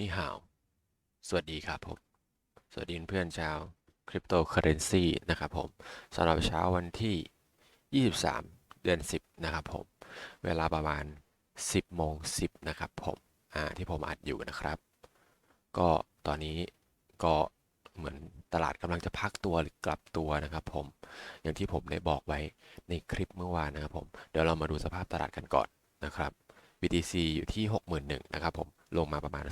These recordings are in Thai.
นี่ห่าว สวัสดีครับผม สวัสดีเพื่อนชาวคริปโตเคอเรนซีนะครับผมสำหรับเช้าวันที่ 23 เดือน 10 นะครับผม เวลาประมาณ 10โมง10 นะครับผมอ่าที่ผมอัดอยู่นะครับ ก็ตอนนี้ก็เหมือนตลาดกำลังจะพักตัวหรือกลับตัวนะครับผม อย่างที่ผมได้บอกไว้ในคลิปเมื่อวานนะครับผม เดี๋ยวเรามาดูสภาพตลาดกันก่อนนะครับ BTC อยู่ที่ 61,000นะครับผม ลงมาประมาณ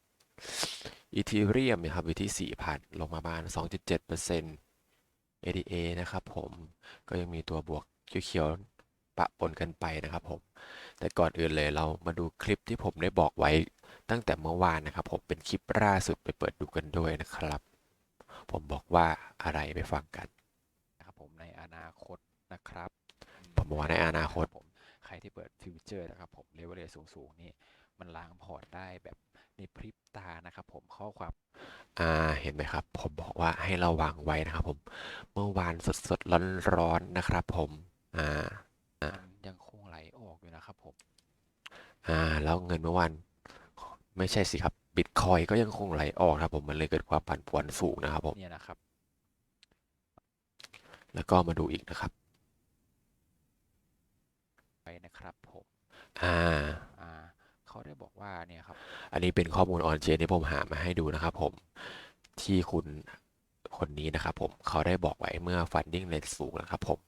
3%อีทีเรียมนะครับอยู่ที่ 4,000 ลงมาประมาณ 2.7% ADA นะครับผมก็ยังมีตัวบวกเขียวๆปะปนกันไปนะครับผม แต่ก่อนอื่นเลยเรามาดูคลิปที่ผมได้บอกไว้ตั้งแต่เมื่อวานนะครับผมเป็นคลิปล่าสุดไปเปิดดูกันด้วยนะครับ ผมบอกว่าอะไรไปฟังกันนะครับผมในอนาคตนะครับ ผมบอกว่าในอนาคต ที่เปิดฟิวเจอร์นะครับผมเลเวลสูงๆนี่มันล้างพอร์ตได้แบบในพริบตานะครับผมข้อความอ่าเห็นไหมครับ ผมบอกว่าให้ระวังไว้นะครับผมเมื่อวานสดๆร้อนๆนะครับผมอ่าอ่ายังคงไหลออกอยู่นะครับผมอ่าแล้วเงินเมื่อวานไม่ใช่สิครับบิตคอยก็ยังคงไหลออกครับผมมันเลยเกิดความผันผวนสูงนะครับผมเนี่ยนะครับ แล้วก็มาดูอีกนะครับ ไปนะครับผมอ่าอ่าเขาได้บอกว่าเนี่ยครับ อันนี้เป็นข้อมูลออนเชนที่ผมหามาให้ดูนะครับผมที่คุณคนนี้นะครับผมเขาได้บอกไว้เมื่อฟันดิ้งเลทสูงนะครับผม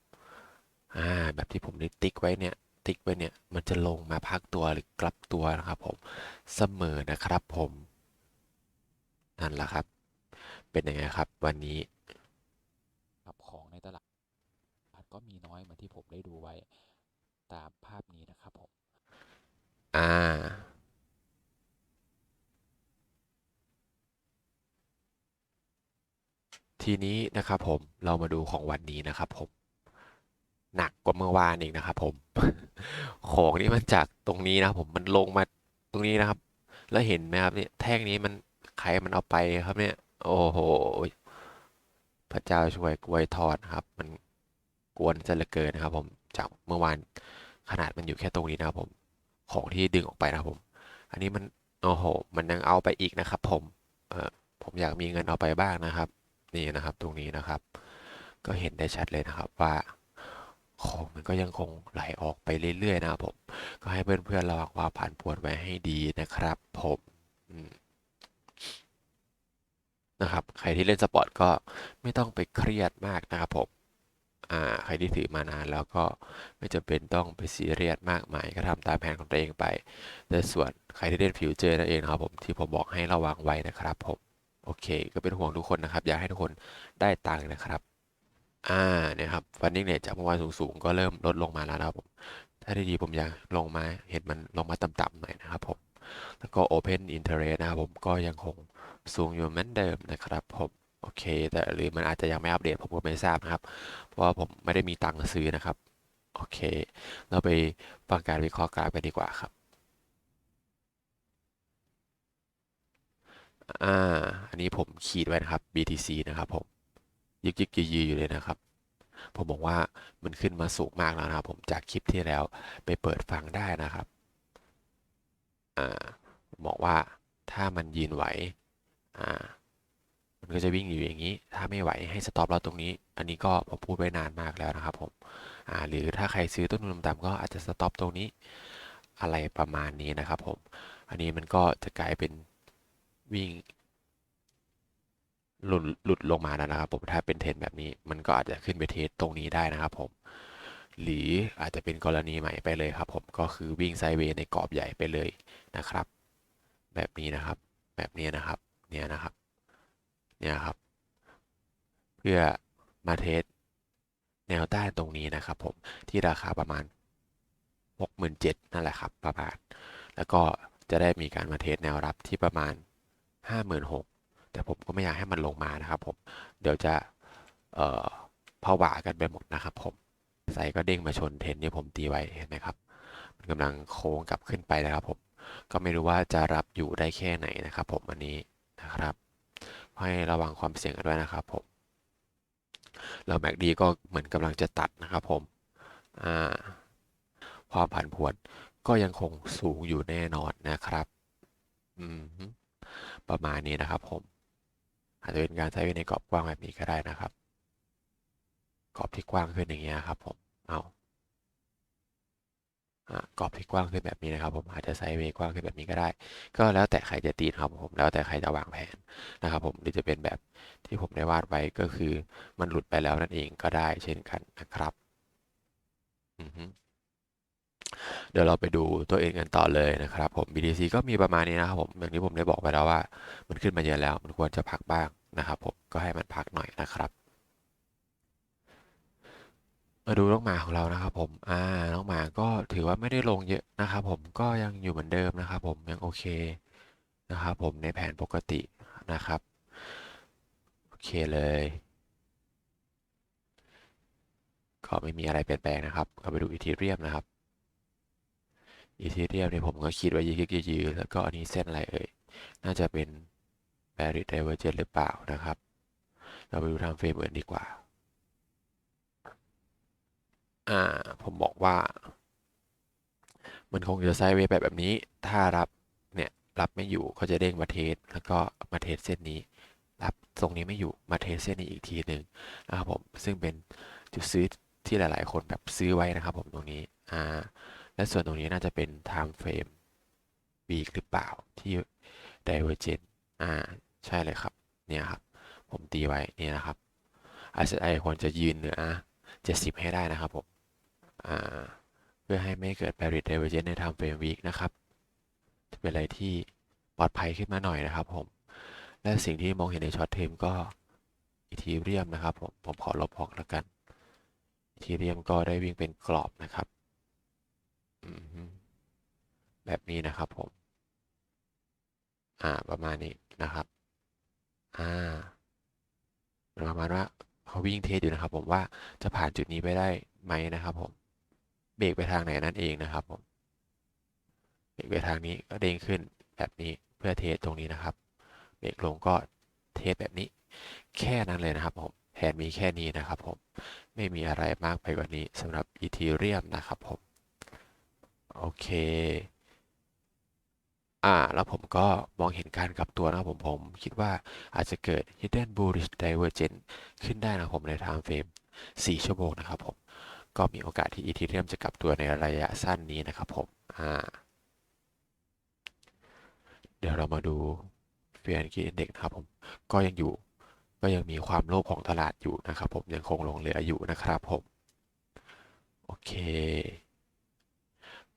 อ่าแบบที่ผมได้ติ๊กไว้เนี่ยติ๊กไว้เนี่ยมันจะลงมาพักตัวหรือกลับตัวนะครับผมเสมอนะครับผมนั่นแหละครับ เป็นยังไงครับ วันนี้ครับของในตลาดก็มีน้อยเหมือนที่ผมได้ดูไว้ ตามภาพนี้นะครับผม อ่า ทีนี้นะครับผมเรามาดูของวันนี้นะครับผม หนักกว่าเมื่อวานอีกนะครับผม ของนี่มันจากตรงนี้นะครับผมมันลงมาตรงนี้นะครับ แล้วเห็นไหมครับเนี่ยแท่งนี้มันใครมันเอาไปครับเนี่ย โอ้โหพระเจ้าช่วยกล้วยทอดนะครับ มันกวนจะเหลือเกินนะครับผม จากเมื่อวานขนาดมันอยู่แค่ตรงนี้นะครับผมของที่ดึงออกไปนะครับผม อันนี้มันโอ้โห มันยังเอาไปอีกนะครับ ผมเออผมอยากมีเงินเอาไปบ้างนะครับ นี่นะครับตรงนี้นะครับ ก็เห็นได้ชัดเลยนะครับว่าของมันก็ยังคงไหลออกไปเรื่อยๆนะครับผม ก็ให้เพื่อนๆระวังความผันผวนไว้ให้ดีนะครับ ผมนะครับ ใครที่เล่นสปอร์ตก็ไม่ต้องไปเครียดมากนะครับผม ใครที่ถือมานานแล้วก็ไม่จำเป็นต้องไปซีเรียสมากมายก็ทำตามแผนของตัวเองไป แต่ส่วนใครที่เล่นฟิวเจอร์นั่นเองนะครับผมที่ผมบอกให้ระวังไว้นะครับผมโอเค ก็เป็นห่วงทุกคนนะครับ อยากให้ทุกคนได้ตังค์นะครับอ่าเนี่ยครับฟันดิ้งเนี่ยจากเมื่อวานสูงๆ ก็เริ่มลดลงมาแล้วนะครับผมถ้าดีๆผมอยากลงมาเห็นมันลงมาต่ำๆหน่อยนะครับผมแล้วก็ Open Interest นะครับผมก็ยังคงสูงอยู่เหมือนเดิมนะครับ เค แต่หรือมันอาจจะยังไม่อัปเดตผมก็ไม่ทราบนะครับ เพราะว่าผมไม่ได้มีตังค์ซื้อนะครับ โอเค เราไปฟังการวิเคราะห์กราฟกันดีกว่าครับอ่าอันนี้ผมขีดไว้นะครับ BTC นะครับผมยึกยึกยือยืออยู่เลยนะครับ ผมบอกว่ามันขึ้นมาสูงมากแล้วนะครับ ผมจากคลิปที่แล้วไปเปิดฟังได้นะครับอ่าบอกว่าถ้ามันยืนไหวอ่า มันก็จะวิ่งอยู่อย่างนี้ ถ้าไม่ไหวให้สต็อปเราตรงนี้ อันนี้ก็ผมพูดไว้นานมากแล้วนะครับผมหรือถ้าใครซื้อต้นทุนต่ำก็อาจจะสต็อปตรงนี้อะไรประมาณนี้นะครับผม อันนี้มันก็จะกลายเป็นวิ่งหลุดหลุดลงมาแล้วนะครับผมถ้าเป็นเทนแบบนี้มันก็อาจจะขึ้นไปเทสตรงนี้ได้นะครับผม หรืออาจจะเป็นกรณีใหม่ไปเลยครับผมก็คือวิ่งไซเวย์ในกรอบใหญ่ไปเลยนะครับ แบบนี้นะครับ แบบนี้นะครับเนี่ยนะครับ เนี่ยครับ เพื่อมาเทสแนวต้านตรงนี้นะครับผมที่ราคาประมาณ 67,000นั่นแหละครับประมาณ แล้วก็จะได้มีการมาเทสแนวรับที่ประมาณ 56,000แต่ผมก็ไม่อยากให้มันลงมานะครับผมเดี๋ยวจะเอ่อผวากันไปหมดนะครับผมไซก็เด้งมาชนเทนที่ผมตีไว้เห็นไหมครับมันกำลังโค้งกลับขึ้นไปนะครับผมก็ไม่รู้ว่าจะรับอยู่ได้แค่ไหนนะครับผมอันนี้นะครับ ให้ระวังความเสี่ยงกันด้วยนะครับผมแล้วแม็กดีก็เหมือนกำลังจะตัดนะครับผมอ่าความผันผวนก็ยังคงสูงอยู่แน่นอนนะครับอืมประมาณนี้นะครับผม อาจจะเป็นการใช้ในกรอบกว้างแบบนี้ก็ได้นะครับ กรอบที่กว้างขึ้นอย่างเงี้ยครับผมเอา กรอบที่กว้างขึ้นแบบนี้นะครับผมอาจจะไซด์เวย์กว้างขึ้นแบบนี้ก็ได้ ก็แล้วแต่ใครจะตีนะครับผมแล้วแต่ใครจะวางแผนนะครับผมหรือจะเป็นแบบที่ผมได้วาดไว้ก็คือมันหลุดไปแล้วนั่นเองก็ได้เช่นกันนะครับเดี๋ยวเราไปดูตัวเอื่นกันต่อเลยนะครับผม BTC ก็มีประมาณนี้นะครับผมอย่างที่ผมได้บอกไปแล้วว่า มันขึ้นมาเยอะแล้ว มันควรจะพักบ้างนะครับผมก็ให้มันพักหน่อยนะครับ มาดูน้องหมาของเรานะครับผม อ่า น้องหมาก็ถือว่าไม่ได้ลงเยอะนะครับผม ก็ยังอยู่เหมือนเดิมนะครับผม ยังโอเคนะครับผมในแผนปกตินะครับ โอเคเลย ก็ไม่มีอะไรเปลี่ยนแปลงนะครับก็ไปดูอีทีเรียมนะครับ อีทีเรียมเนี่ยผมก็คิดว่ายืดยืดแล้วก็อันนี้เส้นอะไรเอ่ย น่าจะเป็น Barrett Divergence หรือเปล่านะครับ เราไปดูทางเฟรมอื่นดีกว่า อ่า ผมบอกว่า มันคงจะไซด์เวย์แบบแบบนี้ ถ้ารับ เนี่ย รับไม่อยู่ก็จะเด้งมาเทส แล้วก็มาเทสเส้นนี้ รับตรงนี้ไม่อยู่ มาเทสเส้นนี้อีกทีหนึ่งนะครับผม ซึ่งเป็นจุดซื้อที่หลาย ๆ คนแบบซื้อไว้นะครับผมตรงนี้ อ่า และส่วนตรงนี้น่าจะเป็น time frame week หรือเปล่าที่ divergent อ่า ใช่เลยครับ เนี่ยครับ ผมตีไว้ เนี่ยนะครับ RSI ควรจะยืนเหนือ70 ให้ได้นะครับผม เพื่อให้ไม่เกิด Barrett Divergence ใน time frame week นะครับจะเป็นอะไรที่ปลอดภัยขึ้นมาหน่อยนะครับผม และสิ่งที่มองเห็นในช็อตเทมก็อีทีเรียมนะครับผมผมขอลบออกแล้วกันอีทีเรียมก็ได้วิ่งเป็นกรอบนะครับแบบนี้นะครับผม อ่าประมาณนี้นะครับ อ่าประมาณว่าเขาวิ่งเทสอยู่นะครับ ผมว่าจะผ่านจุดนี้ไปได้ไหมนะครับผม เบรกไปทางไหนนั่นเองนะครับผมเบรกไปทางนี้ก็เด้งขึ้นแบบนี้เพื่อเทสตรงนี้นะครับ เบรกลงก็เทสแบบนี้ แค่นั้นเลยนะครับผมแผนมีแค่นี้นะครับผมไม่มีอะไรมากไปกว่านี้สำหรับอีทีเรียมนะครับผมโอเคอ่าแล้วผมก็มองเห็นการกลับตัวนะครับผมผมคิดว่าอาจจะเกิด hidden bullish divergence ขึ้นได้นะผมใน time frame 4 ชั่วโมงนะครับผม ก็มีโอกาสที่อีทีเรียมจะกลับตัวในระยะสั้นนี้นะครับผมอ่าเดี๋ยวเรามาดู Fear and Greed Index นะครับผมก็ยังอยู่ก็ยังมีความโลภของตลาดอยู่นะครับผมยังคงลงเหลืออยู่นะครับผมโอเค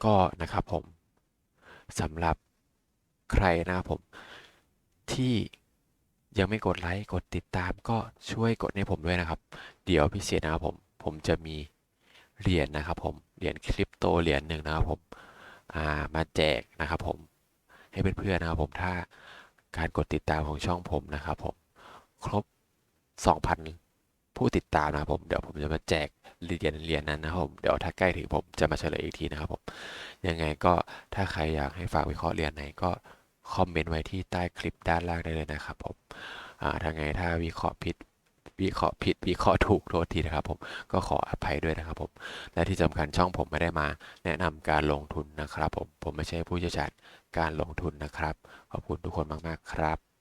ก็นะครับผมสำหรับใครนะครับผมที่ยังไม่กดไลค์กดติดตามก็ช่วยกดให้ผมด้วยนะครับ เดี๋ยวพิเศษนะครับผมผมจะมี เหรียญนะครับผม เหรียญคริปโตเหรียญหนึ่งนะครับผมามาแจกนะครับผม ให้เพื่อนๆนะครับผม ถ้าการกดติดตามของช่องผมนะครับผม ครบ 2,000 ผู้ติดตามนะครับผม เดี๋ยวผมจะมาแจกเหรียญเหรียญนั้นนะครับผม เดี๋ยวถ้าใกล้ถึงผมจะมาเฉลยอีกทีนะครับผม ยังไงก็ถ้าใครอยากให้ฝากวิเคราะห์เหรียญไหนก็คอมเมนต์ไว้ที่ใต้คลิปด้านล่างได้เลยนะครับผม อ่าถ้าไงถ้าวิเคราะห์ผิด วิเคราะห์ผิดวิเคราะห์ถูกโทษทีนะครับผมก็ขออภัยด้วยนะครับผมและที่สำคัญช่องผมไม่ได้มา แนะนำการลงทุนนะครับผมผมไม่ใช่ผู้เชี่ยวชาญการลงทุนนะครับ ขอบคุณทุกคนมากๆครับ